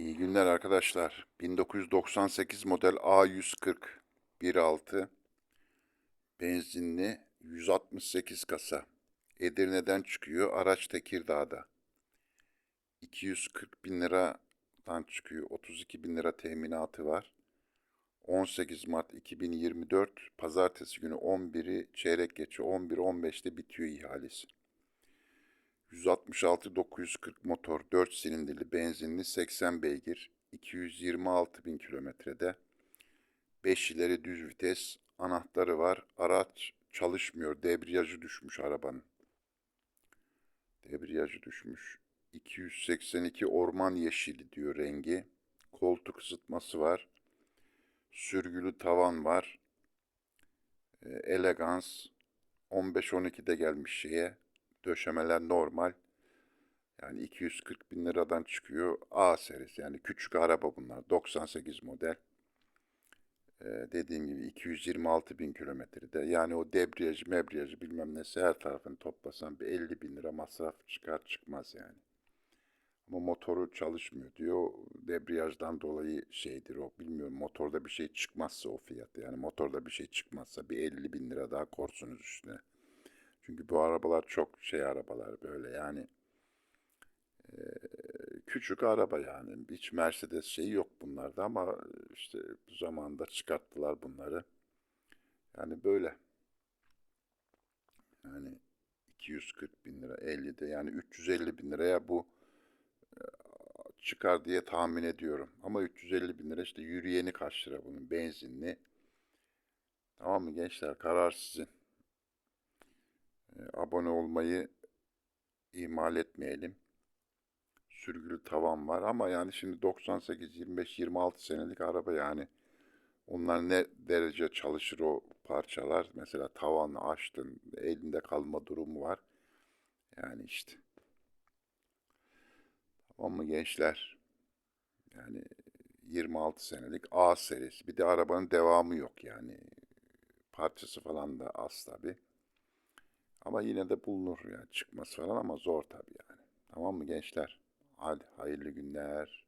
İyi günler arkadaşlar. 1998 model A140 1.6 benzinli 168 kasa. Edirne'den çıkıyor. Araç Tekirdağ'da. 240 bin liradan çıkıyor. 32 bin lira teminatı var. 18 Mart 2024 Pazartesi günü 11'i çeyrek geçe 11-15'te bitiyor ihalesi. 166 940 motor 4 silindirli benzinli 80 beygir 226 bin kilometrede. 5 ileri düz vites anahtarı var araç çalışmıyor debriyajı düşmüş arabanın. Debriyajı düşmüş. 282 orman yeşili diyor rengi. Koltuk ısıtması var. Sürgülü tavan var. E, elegans. 15-12'de gelmiş şeye döşemeler normal. Yani 240 bin liradan çıkıyor A serisi. Yani küçük araba bunlar. 98 model. Ee, dediğim gibi 226 bin kilometrede. Yani o debriyajı mebriyajı bilmem nesi her tarafını toplasan bir 50 bin lira masraf çıkar çıkmaz yani. Ama motoru çalışmıyor diyor. Debriyajdan dolayı şeydir o. Bilmiyorum motorda bir şey çıkmazsa o fiyat. Yani motorda bir şey çıkmazsa bir 50 bin lira daha korsunuz üstüne. Çünkü bu arabalar çok şey arabalar böyle yani küçük araba yani. Hiç Mercedes şeyi yok bunlarda ama işte bu zamanda çıkarttılar bunları. Yani böyle. Yani 240 bin lira 50'de yani 350 bin liraya bu çıkar diye tahmin ediyorum. Ama 350 bin lira işte yürüyeni kaç lira bunun benzinli. Tamam mı gençler karar sizin. Abone olmayı ihmal etmeyelim. Sürgülü tavan var ama yani şimdi 98, 25, 26 senelik araba yani. Onlar ne derece çalışır o parçalar. Mesela tavanı açtın, elinde kalma durumu var. Yani işte. Tamam mı gençler? Yani 26 senelik A serisi. Bir de arabanın devamı yok yani. Parçası falan da az tabii. Ama yine de bulunur yani çıkması falan ama zor tabii yani. Tamam mı gençler? Hadi hayırlı günler.